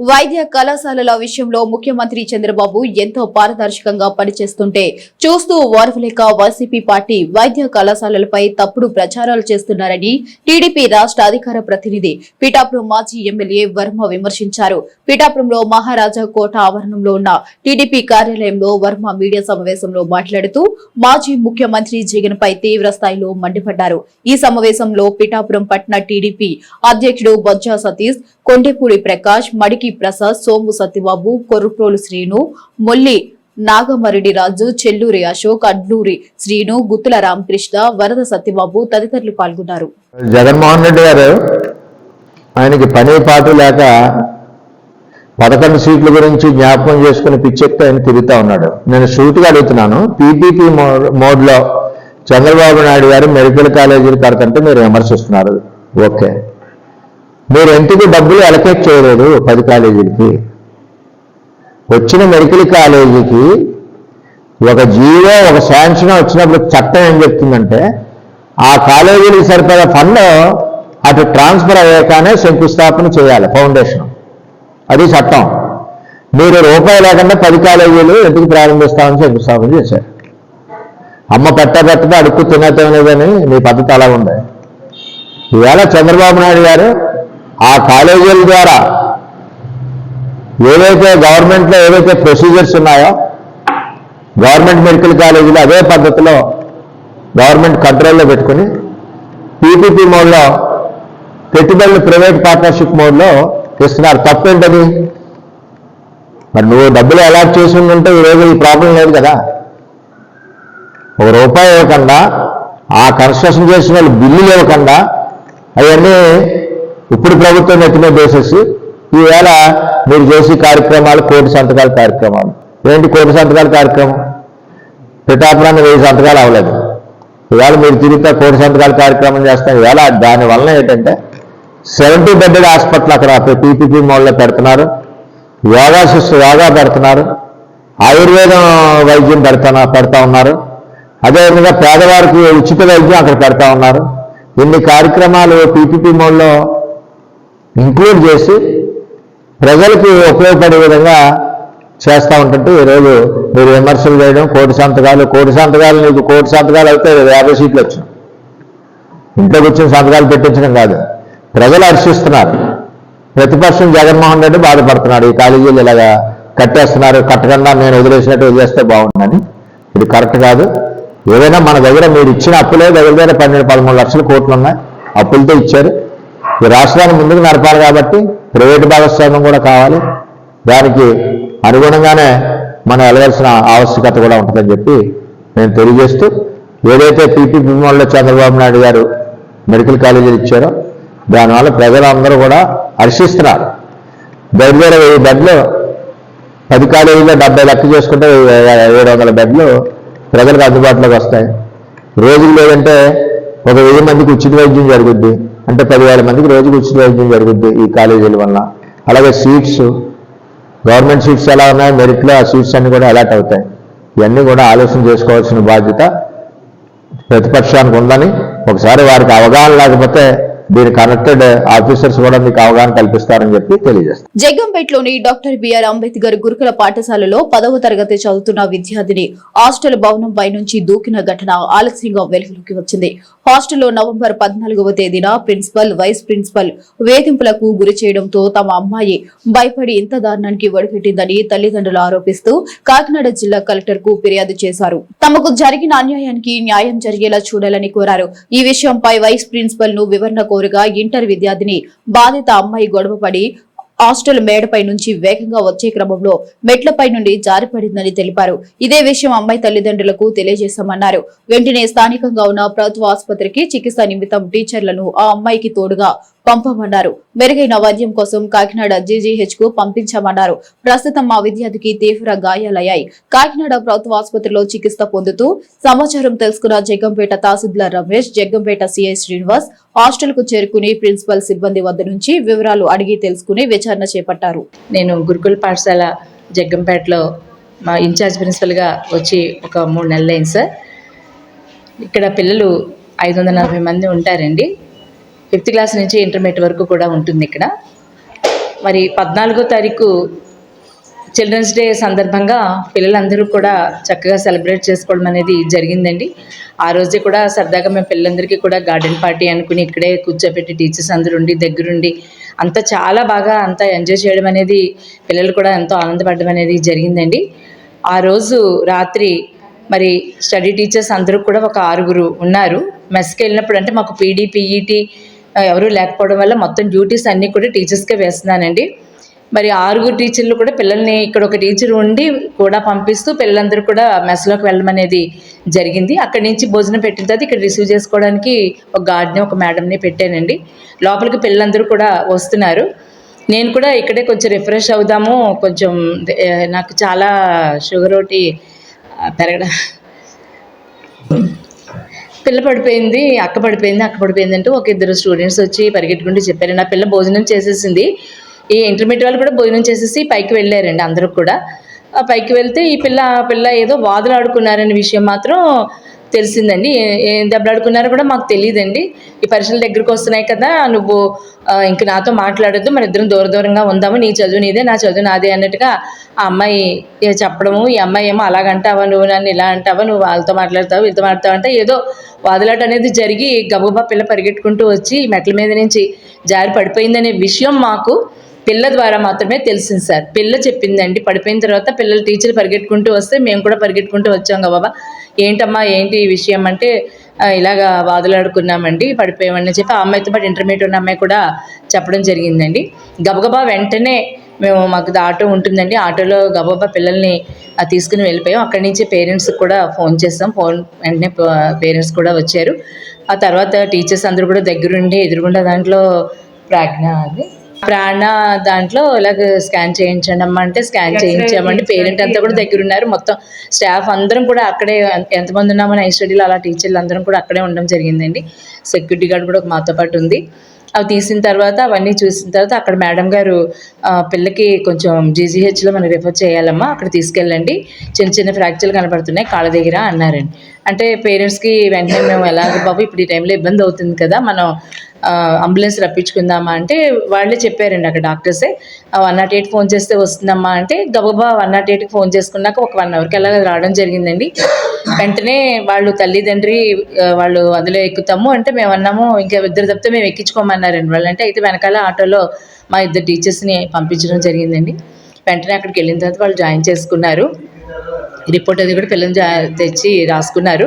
వైద్య కళాశాలల విషయంలో ముఖ్యమంత్రి చంద్రబాబు ఎంతో పారదర్శకంగా పనిచేస్తుంటే చూస్తూ ఓర్వలేక వైసీపీ పార్టీ వైద్య కళాశాలలపై తప్పుడు ప్రచారాలు చేస్తున్నారని టీడీపీ రాష్ట్ర అధికార ప్రతినిధి పిఠాపురం మాజీ ఎమ్మెల్యే వర్మ విమర్శించారు. పిఠాపురంలో మహారాజా కోట ఆవరణంలో ఉన్న టీడీపీ కార్యాలయంలో వర్మ మీడియా సమావేశంలో మాట్లాడుతూ మాజీ ముఖ్యమంత్రి జగన్ పై తీవ్ర స్థాయిలో మండిపడ్డారు. ఈ సమావేశంలో పిఠాపురం పట్న టీడీపీ అధ్యక్షుడు బొజ్జా సతీష్ కొండెపూడి ప్రకాష్ మడికి ప్రసాద్ సోము సత్యబాబు కొర్రుప్రోలు శ్రీను మొల్లి నాగమరెడ్డి రాజు చెల్లూరి అశోక్ అడ్లూరి శ్రీను గుత్తుల రామకృష్ణ వరద సత్యబాబు తదితరులు పాల్గొన్నారు. జగన్మోహన్ రెడ్డి గారు ఆయనకి పని పాటు లేక పదకొండు సీట్ల గురించి జ్ఞాపకం చేసుకుని పిచ్చెక్కి ఆయన తిరుగుతా ఉన్నాడు. నేను సూటిగా అడుగుతున్నాను. పీపీపీ మోడ్లో చంద్రబాబు నాయుడు గారు మెడికల్ కాలేజీలు కడతంటే మీరు విమర్శిస్తున్నారు. ఓకే. మీరు ఎందుకు డబ్బులు అలకేట్ చేయలేదు పది కాలేజీలకి? వచ్చిన మెడికల్ కాలేజీకి ఒక జీవో ఒక శాంక్షన్ వచ్చినప్పుడు చట్టం ఏం చెప్తుందంటే ఆ కాలేజీలకు సరిపడే ఫండ్ అటు ట్రాన్స్ఫర్ అయ్యాకనే శంకుస్థాపన చేయాలి ఫౌండేషన్. అది చట్టం. మీరు రూపాయి లేకుండా పది కాలేజీలు ఎందుకు ప్రారంభిస్తామని శంకుస్థాపన చేశారు. అమ్మ పెట్ట పెట్టగా అడుక్కు తినటం లేదని మీ పద్ధతి అలా ఉంది. ఇవాళ చంద్రబాబు నాయుడు గారు ఆ కాలేజీల ద్వారా ఏవైతే గవర్నమెంట్లో ఏవైతే ప్రొసీజర్స్ ఉన్నాయో గవర్నమెంట్ మెడికల్ కాలేజీలు అదే పద్ధతిలో గవర్నమెంట్ కంట్రోల్లో పెట్టుకుని పీపీపీ మోడ్లో పెట్టుబడులు ప్రైవేట్ పార్ట్నర్షిప్ మోడ్లో ఇస్తున్నారు తప్పేంటది? మరి నువ్వు డబ్బులు అలాట్ చేసి ఉంటే ఈరోజు ఈ ప్రాబ్లం లేదు కదా. ఒక రూపాయి ఇవ్వకుండా ఆ కన్స్ట్రక్షన్ చేసిన వాళ్ళు బిల్లులు ఇవ్వకుండా అవన్నీ ఇప్పుడు ప్రభుత్వం ఎత్తిన బేసెస్ ఈవేళ మీరు చేసే కార్యక్రమాలు కోటి సంతకాల కార్యక్రమాలు. ఏంటి కోటి సంతకాల కార్యక్రమం? పిఠాపురాన్ని వెయ్యి సంతకాలు అవ్వలేదు. ఇవాళ మీరు తిరిగితే కోటి సంతకాల కార్యక్రమం చేస్తాం. ఇవాళ దాని వలన ఏంటంటే సెవెంటీ బెడ్డెడ్ హాస్పిటల్ అక్కడ పీపీపీ మోడ్లో పెడుతున్నారు. యోగా శిస్సు యోగా పెడుతున్నారు. ఆయుర్వేదం వైద్యం పెడతా పెడతా ఉన్నారు. అదేవిధంగా పేదవారికి ఉచిత వైద్యం అక్కడ పెడతా ఉన్నారు. ఇన్ని కార్యక్రమాలు పీపీపీ మోడ్లో ఇంక్లూడ్ చేసి ప్రజలకి ఉపయోగపడే విధంగా చేస్తూ ఉంటుంటే ఈరోజు మీరు విమర్శలు చేయడం కోటి సంతకాలు కోటి సంతకాలు నీకు కోటి సంతకాలు అయితే యాభై సీట్లు వచ్చినాయి ఇంట్లో కూర్చొని సంతకాలు పెట్టించడం కాదు. ప్రజలు హర్షిస్తున్నారు. ప్రతిపక్షం జగన్మోహన్ రెడ్డి బాధపడుతున్నాడు. ఈ కాలేజీలు ఇలాగా కట్టేస్తున్నారు. కట్టకుండా నేను వదిలేసినట్టు వదిలేస్తే బాగుందని ఇది కరెక్ట్ కాదు. ఏదైనా మన దగ్గర మీరు ఇచ్చిన అప్పులే దగ్గర దగ్గర పన్నెండు పదమూడు లక్షల కోట్లు ఉన్నాయి. అప్పులతో ఇచ్చారు. ఈ రాష్ట్రాన్ని ముందుకు నడపాలి కాబట్టి ప్రైవేటు భాగస్వామ్యం కూడా కావాలి. దానికి అనుగుణంగానే మనం వెళ్ళవలసిన ఆవశ్యకత కూడా ఉంటుందని చెప్పి నేను తెలియజేస్తూ ఏదైతే పీపీపీ మోడల్లో చంద్రబాబు నాయుడు గారు మెడికల్ కాలేజీలు ఇచ్చారో దానివల్ల ప్రజలందరూ కూడా హర్షిస్తున్నారు. దగ్గర దగ్గర వెయ్యి బెడ్లు పది కాలేజీలో డెబ్బై లెక్క చేసుకుంటే ఏడు వందల బెడ్లు ప్రజలకు అందుబాటులోకి వస్తాయి. రోజులు లేదంటే ఒక వెయ్యి మందికి ఉచిత వైద్యం జరుగుద్ది. అంటే పదివేల మందికి రోజుకి ఉచిత వైద్యం జరుగుద్ది ఈ కాలేజీల వల్ల. అలాగే సీట్స్ గవర్నమెంట్ సీట్స్ ఎలా ఉన్నాయో? మెరిట్లో ఆ సీట్స్ అన్ని కూడా అలాట్ అవుతాయి. ఇవన్నీ కూడా ఆలోచన చేసుకోవాల్సిన బాధ్యత ప్రతిపక్షానికి ఉందని ఒకసారి వారికి అవగాహన లేకపోతే దీని కనెక్టెడ్ ఆఫీసర్స్ కూడా మీకు అవగాహన కల్పిస్తారని చెప్పి తెలియజేస్తారు జగ్గంపేటలోని డాక్టర్ బిఆర్ అంబేద్కర్ గురుకుల పాఠశాలలో పదవ తరగతి చదువుతున్న విద్యార్థిని హాస్టల్ భవనం పై నుంచి దూకిన ఘటన ఆలస్యంగా వెలుగులోకి వచ్చింది. హాస్టల్లో నవంబర్ పద్నాలుగవ తేదీన ప్రిన్సిపల్ వైస్ ప్రిన్సిపల్ వేధింపులకు గురి చేయడంతో తమ అమ్మాయి భయపడి ఇంత దారుణానికి ఒడిపెట్టిందని తల్లిదండ్రులు ఆరోపిస్తూ కాకినాడ జిల్లా కలెక్టర్కు ఫిర్యాదు చేశారు. తమకు జరిగిన అన్యాయానికి న్యాయం జరిగేలా చూడాలని కోరారు. ఈ విషయంపై వైస్ ప్రిన్సిపల్ను వివరణ కోరగా ఇంటర్ విద్యార్థిని బాధిత అమ్మాయి గొడవపడి హాస్టల్ మేడపై నుంచి వేగంగా వచ్చే క్రమంలో మెట్లపై నుండి జారిపడిందని తెలిపారు. ఇదే విషయం అమ్మాయి తల్లిదండ్రులకు తెలియజేశామన్నారు. వెంటనే స్థానికంగా ఉన్న ప్రభుత్వ ఆసుపత్రికి చికిత్స నిమిత్తం టీచర్లను ఆ అమ్మాయికి తోడుగా పంపమన్నారు. మెరుగైన వైద్యం కోసం కాకినాడ జీజీహెచ్కు పంపించామన్నారు. ప్రస్తుతం మా విద్యార్థికి తీవ్ర గాయాలయ్యాయి. కాకినాడ ప్రభుత్వ ఆసుపత్రిలో చికిత్స పొందుతూ సమాచారం తెలుసుకున్న జగ్గంపేట తహసీల్దార్ రమేష్ జగ్గంపేట సిఐ శ్రీనివాస్ హాస్టల్కు చేరుకుని ప్రిన్సిపల్ సిబ్బంది వద్ద నుంచి వివరాలు అడిగి తెలుసుకుని విచారణ చేపట్టారు. నేను గురుకుల పాఠశాల జగ్గంపేటలో మా ఇన్ఛార్జ్ ప్రిన్సిపల్గా వచ్చి ఒక మూడు నెలలు అయింది సార్. ఇక్కడ పిల్లలు ఐదు వందల నలభై మంది ఉంటారండి. ఫిఫ్త్ క్లాస్ నుంచి ఇంటర్మీడియట్ వరకు కూడా ఉంటుంది ఇక్కడ. మరి పద్నాలుగో తారీఖు చిల్డ్రన్స్ డే సందర్భంగా పిల్లలందరూ కూడా చక్కగా సెలబ్రేట్ చేసుకోవడం అనేది జరిగిందండి. ఆ రోజే కూడా సరదాగా మేము పిల్లలందరికీ కూడా గార్డెన్ పార్టీ అనుకుని ఇక్కడే కూర్చోబెట్టి టీచర్స్ అందరూ ఉండి దగ్గరుండి అంతా చాలా బాగా అంతా ఎంజాయ్ చేయడం అనేది పిల్లలు కూడా ఎంతో ఆనందపడడం అనేది జరిగిందండి. ఆ రోజు రాత్రి మరి స్టడీ టీచర్స్ అందరూ కూడా ఒక ఆరుగురు ఉన్నారు. మెస్కి వెళ్ళినప్పుడు అంటే మాకు పీడీ పీఈటీ ఎవరూ లేకపోవడం వల్ల మొత్తం డ్యూటీస్ అన్నీ కూడా టీచర్స్కే వేస్తున్నానండి. మరి ఆరుగురు టీచర్లు కూడా పిల్లల్ని ఇక్కడ ఒక టీచర్ ఉండి కూడా పంపిస్తూ పిల్లలందరూ కూడా మెస్లోకి వెళ్ళడం అనేది జరిగింది. అక్కడి నుంచి భోజనం పెట్టిన తర్వాత ఇక్కడ రిసీవ్ చేసుకోవడానికి ఒక గార్డ్ని ఒక మేడంని పెట్టానండి. లోపలికి పిల్లలందరూ కూడా వస్తున్నారు. నేను కూడా ఇక్కడే కొంచెం రిఫ్రెష్ అవుదాము కొంచెం నాకు చాలా షుగర్ ఒకటి పెరగడం. పిల్ల పడిపోయింది అక్క పడిపోయింది అక్క పడిపోయింది అంటే ఒక ఇద్దరు స్టూడెంట్స్ వచ్చి పరిగెట్టుకుంటూ చెప్పారు. నా పిల్ల భోజనం చేసేసింది. ఈ ఇంటర్మీడియట్ వాళ్ళు కూడా భోజనం చేసేసి పైకి వెళ్ళారండి అందరూ కూడా. పైకి వెళ్తే ఈ పిల్ల ఆ పిల్ల ఏదో వాదులు ఆడుకున్నారనే విషయం మాత్రం తెలిసిందండి. ఏం దెబ్బలాడుకున్నారో కూడా మాకు తెలియదండి ఈ పరీక్షల దగ్గరికి వస్తున్నాయి కదా నువ్వు ఇంక నాతో మాట్లాడొద్దు మన ఇద్దరం దూర దూరంగా ఉందాము నీ చదువు నీదే నా చదువు నాదే అన్నట్టుగా ఆ అమ్మాయి చెప్పడము ఈ అమ్మాయి ఏమో అలాగంటావా నువ్వు నన్ను ఇలా అంటావా నువ్వు వాళ్ళతో మాట్లాడతావు వీళ్ళతో మాట్లాడతావు అంటే ఏదో వాదులాట అనేది జరిగి గబగబా పిల్ల పరిగెట్టుకుంటూ వచ్చి మెట్ల మీద నుంచి జారి పడిపోయిందనే విషయం మాకు పిల్ల ద్వారా మాత్రమే తెలిసింది సార్. పిల్ల చెప్పిందండి. పడిపోయిన తర్వాత పిల్లలు టీచర్లు పరిగెట్టుకుంటూ వస్తే మేము కూడా పరిగెట్టుకుంటూ వచ్చాం గబాబా ఏంటమ్మా ఏంటి ఈ విషయం అంటే ఇలాగా వాదులాడుకున్నామండి పడిపోయామని చెప్పి ఆ అమ్మాయితో పాటు ఇంటర్మీడియట్ ఉన్న అమ్మాయి కూడా చెప్పడం జరిగిందండి. గబగబా వెంటనే మేము మాకు ఆటో ఉంటుందండి ఆటోలో గబగబా పిల్లల్ని తీసుకుని వెళ్ళిపోయాం. అక్కడి నుంచి పేరెంట్స్కి కూడా ఫోన్ చేస్తాం ఫోన్ వెంటనే పేరెంట్స్ కూడా వచ్చారు. ఆ తర్వాత టీచర్స్ అందరూ కూడా దగ్గరుండి ఎదురుగుండా దాంట్లో ప్రాజ్ఞ అది. ప్రాణ దాంట్లో ఇలాగ స్కాన్ చేయించండి అమ్మా అంటే స్కాన్ చేయించామండి. పేరెంట్ అంతా కూడా దగ్గర ఉన్నారు మొత్తం స్టాఫ్ అందరం కూడా అక్కడే ఎంత- ఎంతమంది ఉన్నామని ఐ స్టడీలో అలా టీచర్లు అందరం కూడా అక్కడే ఉండడం జరిగిందండి. సెక్యూరిటీ గార్డ్ కూడా ఒక మాతో పాటు ఉంది. అవి తీసిన తర్వాత అవన్నీ చూసిన తర్వాత అక్కడ మేడం గారు పిల్లకి కొంచెం జీజీహెచ్లో మనం రిఫర్ చేయాలమ్మా అక్కడ తీసుకెళ్ళండి. చిన్న చిన్న ఫ్రాక్చర్లు కనపడుతున్నాయి కాళ్ళ దగ్గర అన్నారండి. అంటే పేరెంట్స్కి వెంటనే మేము ఎలాగ బాబు ఇప్పుడు ఈ టైంలో ఇబ్బంది అవుతుంది కదా మనం అంబులెన్స్ రప్పించుకుందామా అంటే వాళ్ళే చెప్పారండి అక్కడ డాక్టర్సే. వన్ నాట్ ఎయిట్ ఫోన్ చేస్తే వస్తుందమ్మా అంటే గబగబా వన్ నాట్ ఎయిట్కి ఫోన్ చేసుకున్నాక ఒక వన్ అవర్కి అలా రావడం జరిగిందండి. వెంటనే వాళ్ళు తల్లిదండ్రి వాళ్ళు అందులో ఎక్కుతాము అంటే మేము అన్నాము ఇంకా ఇద్దరు తప్పితే మేము ఎక్కించుకోమన్నారండి. వాళ్ళు అంటే అయితే వెనకాల ఆటోలో మా ఇద్దరు టీచర్స్ని పంపించడం జరిగిందండి. వెంటనే అక్కడికి వెళ్ళిన తర్వాత వాళ్ళు జాయిన్ చేసుకున్నారు. రిపోర్ట్ అది కూడా పిల్లలు జా తెచ్చి రాసుకున్నారు.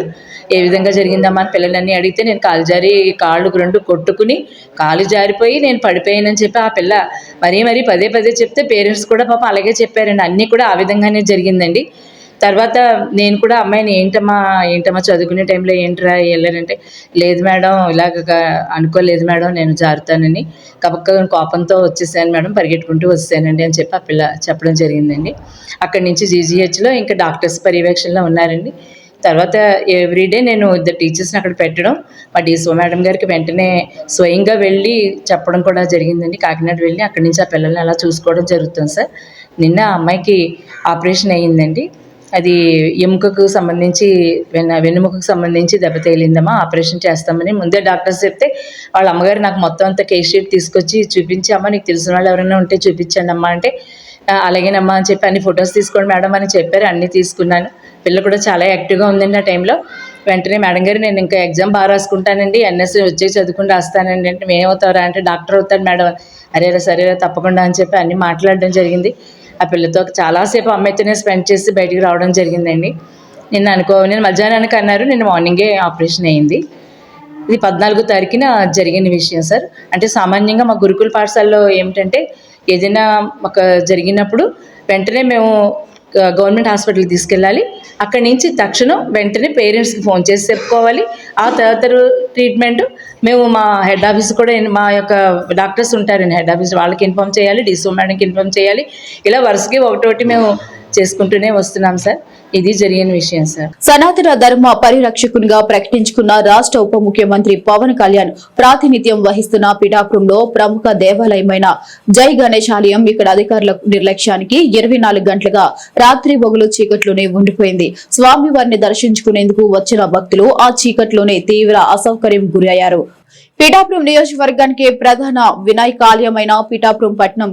ఏ విధంగా జరిగిందమ్మా అని పిల్లలన్నీ అడిగితే నేను కాలు జారి కాళ్ళు రెండు కొట్టుకుని కాలు జారిపోయి నేను పడిపోయానని చెప్పి ఆ పిల్ల మరీ మరీ పదే పదే చెప్తే పేరెంట్స్ కూడా పాపం అలాగే చెప్పారండి. అన్నీ కూడా ఆ విధంగానే జరిగిందండి. తర్వాత నేను కూడా అమ్మాయిని ఏంటమ్మా ఏంటమ్మా చదువుకునే టైంలో ఏంట్రా వెళ్ళానంటే లేదు మేడం ఇలాగ అనుకోలేదు మేడం నేను జారుతానని కబక్క కోపంతో వచ్చేసాను మేడం పరిగెట్టుకుంటూ వస్తానండి అని చెప్పి ఆ పిల్ల చెప్పడం జరిగిందండి. అక్కడి నుంచి జీజీహెచ్లో ఇంకా డాక్టర్స్ పర్యవేక్షణలో ఉన్నారండి. తర్వాత ఎవ్రీడే నేను ఇద్దరు టీచర్స్ని అక్కడ పెట్టడం మా డీసో మేడం గారికి వెంటనే స్వయంగా వెళ్ళి చెప్పడం కూడా జరిగిందండి. కాకినాడ వెళ్ళి అక్కడి నుంచి ఆ పిల్లల్ని అలా చూసుకోవడం జరుగుతుంది సార్. నిన్న ఆ అమ్మాయికి ఆపరేషన్ అయ్యిందండి. అది ఎముకకు సంబంధించి వెన్న వెన్నుముకకు సంబంధించి దెబ్బ తేలిందమ్మా ఆపరేషన్ చేస్తామని ముందే డాక్టర్స్ చెప్తే వాళ్ళ అమ్మగారు నాకు మొత్తం అంతా కేస్ షీట్ తీసుకొచ్చి చూపించి అమ్మ నీకు తెలిసిన వాళ్ళు ఎవరైనా ఉంటే చూపించండి అమ్మా అంటే అలాగేనమ్మా అని చెప్పి అన్ని ఫొటోస్ తీసుకోండి మేడం అని చెప్పారు అన్నీ తీసుకున్నాను. పిల్ల కూడా చాలా యాక్టివ్గా ఉందండి ఆ టైంలో. వెంటనే మేడం గారు నేను ఇంకా ఎగ్జామ్ బాగా రాసుకుంటానండి ఎన్ఎస్సీ వచ్చే చదువుకుని రాస్తానండి అంటే మేమవుతారా అంటే డాక్టర్ అవుతాను మేడం. అరేరా సరేరా తప్పకుండా అని చెప్పి అన్ని మాట్లాడడం జరిగింది. ఆ పిల్లతో చాలాసేపు అమ్మాయితోనే స్పెండ్ చేసి బయటికి రావడం జరిగిందండి. నిన్న అనుకో నేను మధ్యాహ్నానికి అన్నారు నేను మార్నింగే ఆపరేషన్ అయింది. ఇది పద్నాలుగో తారీఖున జరిగిన విషయం సార్. అంటే సామాన్యంగా మా గురుకుల పాఠశాలలో ఏమిటంటే ఏదైనా ఒక జరిగినప్పుడు వెంటనే మేము గవర్నమెంట్ హాస్పిటల్కి తీసుకెళ్ళాలి. అక్కడి నుంచి తక్షణం వెంటనే పేరెంట్స్కి ఫోన్ చేసి చెప్పుకోవాలి. ఆ తర్వాత ట్రీట్మెంట్. మేము మా హెడ్ ఆఫీస్ కూడా మా యొక్క డాక్టర్స్ ఉంటారండి హెడ్ ఆఫీస్ వాళ్ళకి ఇన్ఫామ్ చేయాలి. డిసో మేడంకి ఇన్ఫామ్ చేయాలి. ఇలా వరుసకి ఒకటోటి మేము చేసుకుంటూనే వస్తున్నాం సార్. ఇది జరిగిన విషయం సార్. సనాతన ధర్మ పరిరక్షకునిగా ప్రకటించుకున్న రాష్ట్ర ఉప ముఖ్యమంత్రి పవన్ కళ్యాణ్ ప్రాతినిధ్యం వహిస్తున్న పిఠాపురంలో ప్రముఖ దేవాలయమైన జై గణేష్ ఆలయం ఇక్కడ అధికారుల నిర్లక్ష్యానికి ఇరవై నాలుగు గంటలుగా రాత్రి బొగులు చీకట్లోనే ఉండిపోయింది. స్వామివారిని దర్శించుకునేందుకు వచ్చిన భక్తులు ఆ చీకట్లోనే తీవ్ర అసౌకర్యం గురయ్యారు. పిఠాపురం నియోజకవర్గానికి ప్రధాన వినాయకాలయమైన పిఠాపురం పట్నం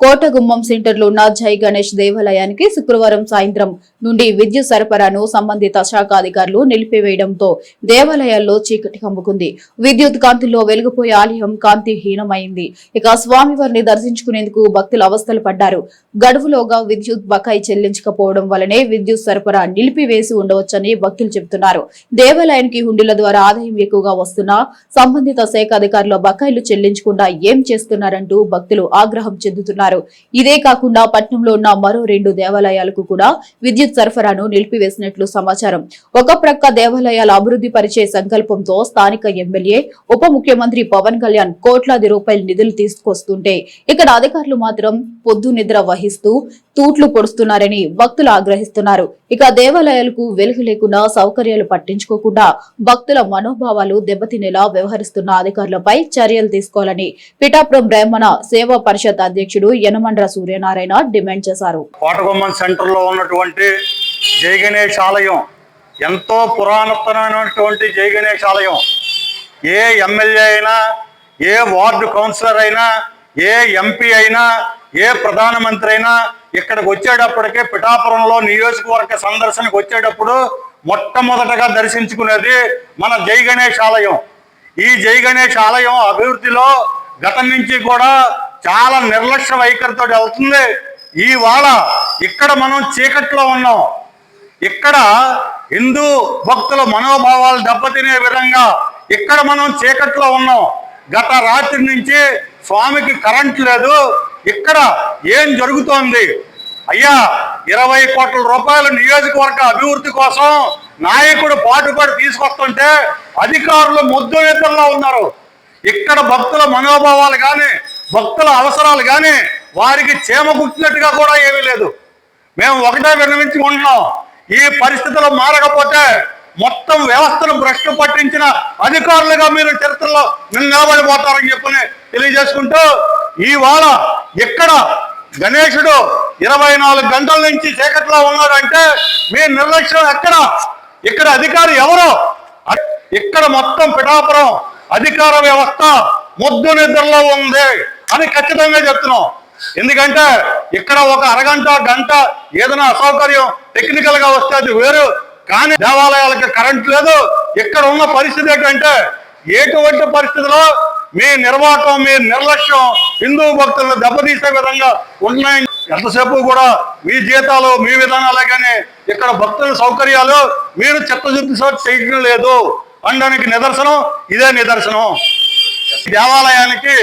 కోటగుమ్మం సెంటర్లో ఉన్న జై గణేష్ దేవాలయానికి శుక్రవారం సాయంత్రం నుండి విద్యుత్ సరఫరాను సంబంధిత శాఖ అధికారులు నిలిపివేయడంతో దేవాలయాల్లో చీకటి కమ్ముకుంది. విద్యుత్ కాంతిలో వెలిగిపోయే ఆలయం కాంతిహీనమైంది. ఇక స్వామివారిని దర్శించుకునేందుకు భక్తులు అవస్థలు పడ్డారు. గడువులోగా విద్యుత్ బకాయి చెల్లించకపోవడం వల్లనే విద్యుత్ సరఫరా నిలిపివేసి ఉండవచ్చని భక్తులు చెబుతున్నారు. దేవాలయానికి హుండీల ద్వారా ఆదాయం ఎక్కువగా వస్తున్నా సంబంధిత శాఖ అధికారులు బకాయిలు చెల్లించకుండా ఏం చేస్తున్నారంటూ భక్తులు ఆగ్రహం చెందుతున్నారు. ఇదే కాకుండా పట్నంలో ఉన్న మరో రెండు దేవాలయాలకు కూడా విద్యుత్ సరఫరాను నిలిపివేసినట్లు సమాచారం. ఒక ప్రక్క దేవాలయాల అభివృద్ధి పరిచే సంకల్పంతో స్థానిక ఎమ్మెల్యే ఉప ముఖ్యమంత్రి పవన్ కళ్యాణ్ కోట్లాది రూపాయల నిధులు తీసుకొస్తుంటే ఇక్కడ అధికారులు మాత్రం పొద్దు నిద్ర వహిస్తూ తూట్లు పొడుస్తున్నారని భక్తులు ఆగ్రహిస్తున్నారు. ఇక దేవాలయాలకు వెలుగు లేకుండా సౌకర్యాలు పట్టించుకోకుండా భక్తుల మనోభావాలు దెబ్బతినేలా వ్యవహరిస్తున్న అధికారులపై చర్యలు తీసుకోవాలని పిఠాపురం బ్రాహ్మణ సేవా పరిషత్ అధ్యక్షుడు యనమండ్ర సూర్యనారాయణ డిమాండ్ చేశారు. కోటగుమ్మన్ సెంటర్లో ఉన్నటువంటి జై గణేష్ ఆలయం ఎంతో పురాతనమైనటువంటి జై గణేష్ ఆలయం. ఏ ఎమ్మెల్యే అయినా ఏ వార్డు కౌన్సిలర్ అయినా ఏ ఎంపీ అయినా ఏ ప్రధానమంత్రి అయినా ఇక్కడికి వచ్చేటప్పటికే పిఠాపురంలో నియోజకవర్గ సందర్శనకు వచ్చేటప్పుడు మొట్టమొదటగా దర్శించుకునేది మన జై గణేష్ ఆలయం. ఈ జై గణేష్ ఆలయం అభివృద్ధిలో గతం నుంచి కూడా చాలా నిర్లక్ష్య వైఖరితో వెళ్తుంది. ఇవాళ ఇక్కడ మనం చీకట్లో ఉన్నాం. ఇక్కడ హిందూ భక్తుల మనోభావాలు దెబ్బతినే విధంగా ఇక్కడ మనం చీకట్లో ఉన్నాం. గత రాత్రి నుంచి స్వామికి కరెంట్ లేదు. ఇక్కడ ఏం జరుగుతోంది? అయ్యా ఇరవై కోట్ల రూపాయల నియోజకవర్గ అభివృద్ధి కోసం నాయకుడు పాటుపడి తీసుకొస్తుంటే అధికారులు ముద్దు ఉన్నారు. ఇక్కడ భక్తుల మనోభావాలు కానీ భక్తుల అవసరాలు కానీ వారికి చేమ కుట్టినట్టుగా కూడా ఏమీ లేదు. మేము ఒకటే విన్నవించుకుంటున్నాం. ఈ పరిస్థితులు మారకపోతే మొత్తం వ్యవస్థను భ్రష్టు పట్టించిన అధికారులుగా మీరు చరిత్రలో నిలబడిపోతారని చెప్పని తెలియజేసుకుంటూ ఇవాళ ఇక్కడ గణేశుడు ఇరవై నాలుగు గంటల నుంచి చీకట్లో ఉన్నాడంటే మీ నిర్లక్ష్యం ఎక్కడ? ఇక్కడ అధికారి ఎవరు? ఇక్కడ మొత్తం పిఠాపురం అధికార వ్యవస్థ ముద్దు నిద్రలో ఉంది అని ఖచ్చితంగా చెప్తున్నాం. ఎందుకంటే ఇక్కడ ఒక అరగంట గంట ఏదైనా అసౌకర్యం టెక్నికల్గా వస్తే అది వేరు. కానీ దేవాలయాలకు కరెంట్ లేదు. ఇక్కడ ఉన్న పరిస్థితి ఏంటంటే ఎటువంటి పరిస్థితిలో మీ నిర్వాహకం మీ నిర్లక్ష్యం హిందూ భక్తులను దెబ్బతీసే విధంగా ఉన్నాయి ఎంతసేపు కూడా మీ జీతాలు మీ విధానాలే కానీ ఇక్కడ భక్తుల సౌకర్యాలు మీరు చిత్తశుద్ధి చేయడం లేదు. అనడానికి నిదర్శనం ఇదే నిదర్శనం. దేవాలయానికి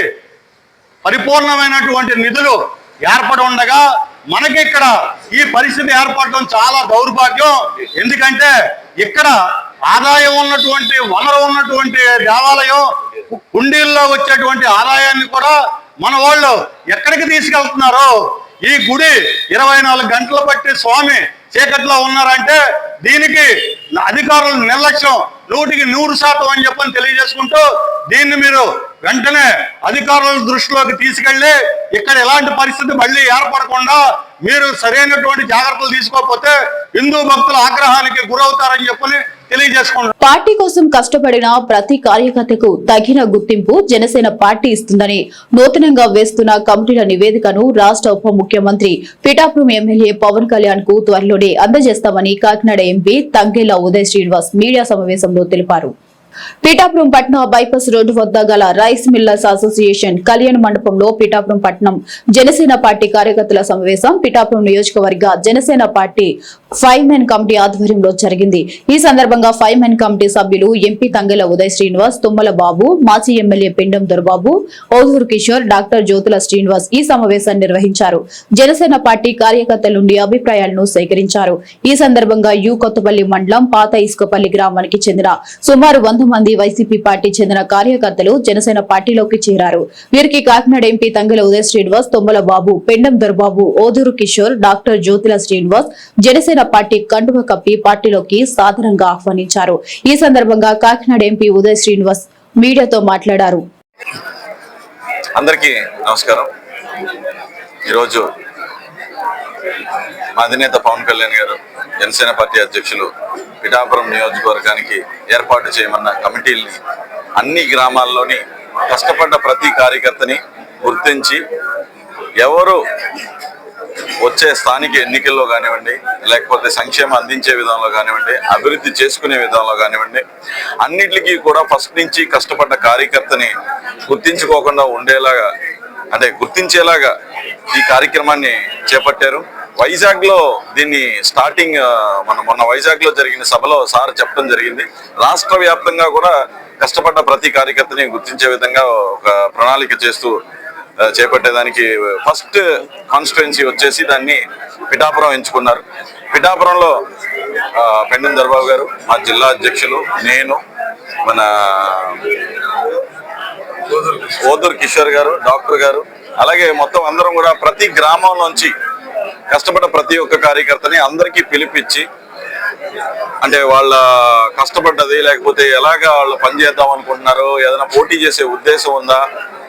పరిపూర్ణమైనటువంటి నిధులు ఏర్పడి ఉండగా మనకి ఇక్కడ ఈ పరిస్థితి ఏర్పడడం చాలా దౌర్భాగ్యం. ఎందుకంటే ఇక్కడ ఆదాయం ఉన్నటువంటి వనరు ఉన్నటువంటి దేవాలయం కుండీల్లో వచ్చేటువంటి ఆదాయాన్ని కూడా మన వాళ్ళు ఎక్కడికి తీసుకెళ్తున్నారు? ఈ గుడి ఇరవై నాలుగు గంటలు బట్టి స్వామి చీకట్లో ఉన్నారంటే దీనికి అధికారుల నిర్లక్ష్యం నూటికి నూరు శాతం అని చెప్పని తెలియజేసుకుంటూ దీన్ని మీరు వెంటనే అధికారుల దృష్టిలోకి తీసుకెళ్ళి ఇక్కడ ఎలాంటి పరిస్థితి మళ్ళీ ఏర్పడకుండా మీరు సరైనటువంటి జాగ్రత్తలు తీసుకోకపోతే హిందూ భక్తుల ఆగ్రహానికి గురవుతారని చెప్పని తెలియజేసుకుంటారు పార్టీ కోసం కష్టపడిన ప్రతి కార్యకర్తకు తగిన గుర్తింపు జనసేన పార్టీ ఇస్తుందని నూతనంగా వేస్తున్న కమిటీల నివేదికను రాష్ట్ర ఉప ముఖ్యమంత్రి పిఠాపురం ఎమ్మెల్యే పవన్ కళ్యాణ్కు త్వరలోనే అందజేస్తామని కాకినాడ ఎంపీ తంగేల ఉదయ్ శ్రీనివాస్ మీడియా సమావేశంలో తెలిపారు. పీఠాపురం పట్నం బైపాస్ రోడ్డు వద్ద గల రైస్ మిల్లర్స్ అసోసియేషన్ కళ్యాణ మండపంలో పీఠాపురం పట్నం జనసేన పార్టీ కార్యకర్తల సమావేశం పీఠాపురం నియోజకవర్గ Janasena party five men committee ఆధ్వర్యంలో జరిగింది. ఈ సందర్భంగా ఫైవ్ మెన్ కమిటీ సభ్యులు ఎంపీ తంగెల ఉదయ్ శ్రీనివాస్ తుమ్మల బాబు మాజీ ఎమ్మెల్యే పిండం దొరబాబు ఓదూరు కిషోర్ డాక్టర్ జ్యోతుల శ్రీనివాస్ ఈ సమావేశాన్ని నిర్వహించారు. జనసేన పార్టీ కార్యకర్తల నుండి అభిప్రాయాలను సేకరించారు. ఈ సందర్భంగా యు కొత్తపల్లి మండలం పాత ఇసుకపల్లి గ్రామానికి చెందిన సుమారు వంద మంది వైసీపీ పార్టీ చెందిన కార్యకర్తలు జనసేన పార్టీలోకి చేరారు. వీరికి Kakinada MP Tangella Uday Srinivas Tummala Babu Pendam Dorababu Oduru Kishore doctor Jyothula Srinivas Janasena party కండువ కప్పి పార్టీలోకి సాధారణంగా ఆహ్వానించారు. ఈ సందర్భంగా కాకినాడ ఎంపీ ఉదయ్ శ్రీనివాస్ మీడియాతో మాట్లాడారు. అందరికీ నమస్కారం. ఈరోజు మా అధినేత పవన్ కళ్యాణ్ గారు జనసేన పార్టీ అధ్యక్షులు పిఠాపురం నియోజకవర్గానికి ఏర్పాటు చేయమన్న కమిటీల్ని అన్ని గ్రామాల్లోని కష్టపడ్డ ప్రతి కార్యకర్తని గుర్తించి ఎవరు వచ్చే స్థానిక ఎన్నికల్లో కానివ్వండి లేకపోతే సంక్షేమం అందించే విధంలో కానివ్వండి అభివృద్ధి చేసుకునే విధంలో కానివ్వండి అన్నిటికీ కూడా ఫస్ట్ నుంచి కష్టపడ్డ కార్యకర్తని గుర్తించుకోకుండా ఉండేలాగా అంటే గుర్తించేలాగా ఈ కార్యక్రమాన్ని చేపట్టారు. వైజాగ్లో దీన్ని స్టార్టింగ్ మన మొన్న వైజాగ్లో జరిగిన సభలో సార్ చెప్పడం జరిగింది. రాష్ట్ర వ్యాప్తంగా కూడా కష్టపడ్డ ప్రతి కార్యకర్తని గుర్తించే విధంగా ఒక ప్రణాళిక చేస్తూ చేపట్టేదానికి ఫస్ట్ కాన్స్టిట్యున్సీ వచ్చేసి దాన్ని పిఠాపురం ఎంచుకున్నారు. పిఠాపురంలో పెండం దర్బాబు గారు మా జిల్లా అధ్యక్షులు నేను మన ఓదూర్ కిషోర్ గారు డాక్టర్ గారు అలాగే మొత్తం అందరం కూడా ప్రతి గ్రామం నుంచి కష్టపడ్డ ప్రతి ఒక్క కార్యకర్తని అందరికీ పిలిపించి అంటే వాళ్ళ కష్టపడ్డది లేకపోతే ఎలాగ వాళ్ళు పనిచేద్దాం అనుకుంటున్నారు ఏదైనా పోటీ చేసే ఉద్దేశం ఉందా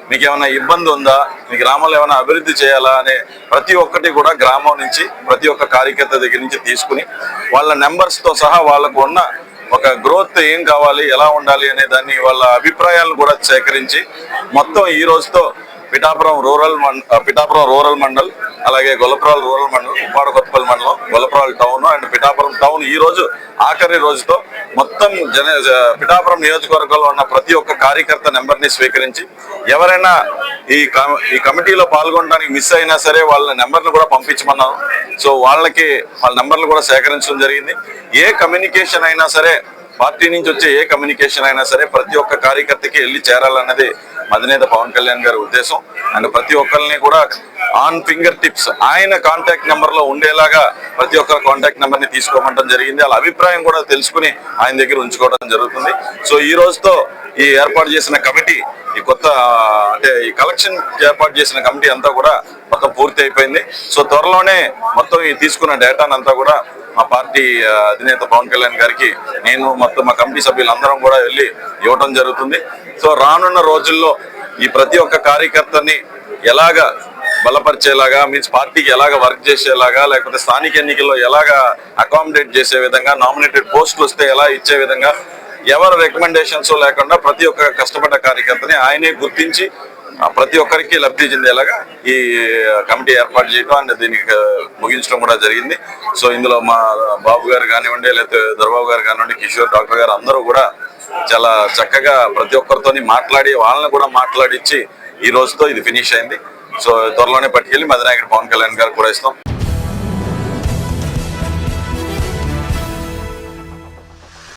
మీకు ఏమైనా ఇబ్బంది ఉందా మీ గ్రామంలో ఏమైనా అభివృద్ధి చేయాలా అనే ప్రతి ఒక్కటి కూడా గ్రామం నుంచి ప్రతి ఒక్క కార్యకర్త దగ్గర నుంచి తీసుకుని వాళ్ళ నెంబర్స్తో సహా వాళ్ళకు ఉన్న ఒక గ్రోత్ ఏం కావాలి ఎలా ఉండాలి అనే దాన్ని వాళ్ళ అభిప్రాయాలను కూడా సేకరించి మొత్తం ఈ రోజుతో పిఠాపురం రూరల్ పిఠాపురం రూరల్ మండల్ అలాగే గొల్లపురాల రూరల్ మండలం ఉప్పాడ కొత్తపల్లి మండలం Gollaprolu town and Pithapuram town ఈ రోజు ఆఖరి రోజుతో మొత్తం జన పిఠాపురం నియోజకవర్గంలో ఉన్న ప్రతి ఒక్క కార్యకర్త నెంబర్ని స్వీకరించి ఎవరైనా ఈ ఈ కమిటీలో పాల్గొనడానికి మిస్ అయినా సరే వాళ్ళ నెంబర్లు కూడా పంపించమన్నాను సో వాళ్ళకి వాళ్ళ నెంబర్లు కూడా సేకరించడం జరిగింది. ఏ కమ్యూనికేషన్ అయినా సరే పార్టీ నుంచి వచ్చే ఏ కమ్యూనికేషన్ అయినా సరే ప్రతి ఒక్క కార్యకర్తకి వెళ్ళి చేరాలన్నది అధినేత పవన్ కళ్యాణ్ గారి ఉద్దేశం. అండ్ ప్రతి ఒక్కరిని కూడా ఆన్ ఫింగర్ టిప్స్ ఆయన కాంటాక్ట్ నెంబర్లో ఉండేలాగా ప్రతి ఒక్కరి కాంటాక్ట్ నెంబర్ని తీసుకోమంటం జరిగింది. వాళ్ళ అభిప్రాయం కూడా తెలుసుకుని ఆయన దగ్గర ఉంచుకోవడం జరుగుతుంది. సో ఈ రోజుతో ఈ ఏర్పాటు చేసిన కమిటీ ఈ కొత్త అంటే ఈ కలెక్షన్ ఏర్పాటు చేసిన కమిటీ అంతా కూడా మొత్తం పూర్తి అయిపోయింది. సో త్వరలోనే మొత్తం ఈ తీసుకున్న డేటాను అంతా కూడా మా పార్టీ అధినేత పవన్ కళ్యాణ్ గారికి నేను మొత్తం మా కమిటీ సభ్యులందరం కూడా వెళ్ళి ఇవ్వటం జరుగుతుంది. సో రానున్న రోజుల్లో ఈ ప్రతి ఒక్క కార్యకర్తని ఎలాగా బలపరిచేలాగా మీన్స్ పార్టీకి ఎలాగ వర్క్ చేసేలాగా లేకపోతే స్థానిక ఎన్నికల్లో ఎలాగా అకామిడేట్ చేసే విధంగా నామినేటెడ్ పోస్టులు వస్తే ఎలా ఇచ్చే విధంగా ఎవరి రికమెండేషన్స్ లేకుండా ప్రతి ఒక్క కష్టపడ్డ కార్యకర్తని ఆయనే గుర్తించి ప్రతి ఒక్కరికి లబ్ధి చెందేలాగా ఈ కమిటీ ఏర్పాటు చేయడం అండ్ దీనికి ముగించడం కూడా జరిగింది. సో ఇందులో మా బాబు గారు కానివ్వండి లేకపోతే దొరబాబు గారు కానివ్వండి కిషోర్ డాక్టర్ గారు అందరూ కూడా చాలా చక్కగా ప్రతి ఒక్కరితోని మాట్లాడి వాళ్ళని కూడా మాట్లాడిచ్చి ఈ రోజుతో ఇది ఫినిష్ అయింది. సో త్వరలోనే పట్టుకెళ్ళి మధునాయకుడు పవన్ కళ్యాణ్ గారు కూడా ఇస్తాం.